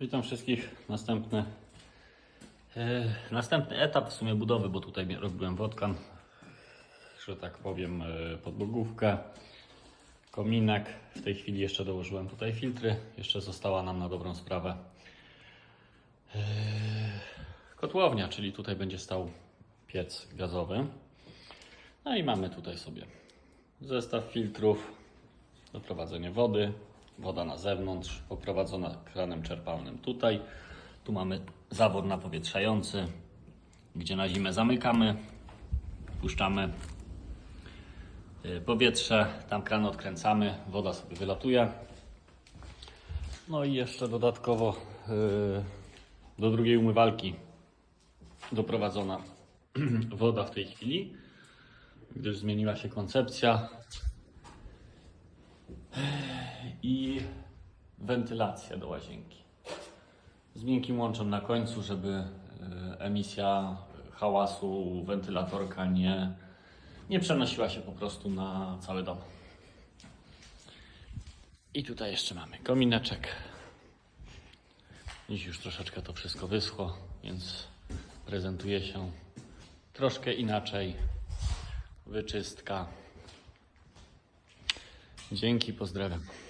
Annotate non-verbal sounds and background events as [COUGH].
Witam wszystkich. Następny, e, następny etap w sumie budowy, bo tutaj robiłem wodkan, że tak powiem, e, podbogówkę, kominek. W tej chwili jeszcze dołożyłem tutaj filtry. Jeszcze została nam na dobrą sprawę e, kotłownia, czyli tutaj będzie stał piec gazowy. No i mamy tutaj sobie zestaw filtrów, doprowadzenie wody, woda na zewnątrz, poprowadzona kranem czerpalnym tutaj. Tu mamy zawór napowietrzający, gdzie na zimę zamykamy, puszczamy y, powietrze, tam kran odkręcamy, woda sobie wylatuje. No i jeszcze dodatkowo y, do drugiej umywalki doprowadzona [CLEARS THROAT] woda w tej chwili, gdyż zmieniła się koncepcja i wentylacja do łazienki. Z miękkim łączem na końcu, żeby y, emisja hałasu wentylatorka nie, nie przenosiła się po prostu na cały dom. I tutaj jeszcze mamy komineczek. Dziś już troszeczkę to wszystko wyschło, więc prezentuje się troszkę inaczej. Wyczystka. Dzięki, pozdrawiam.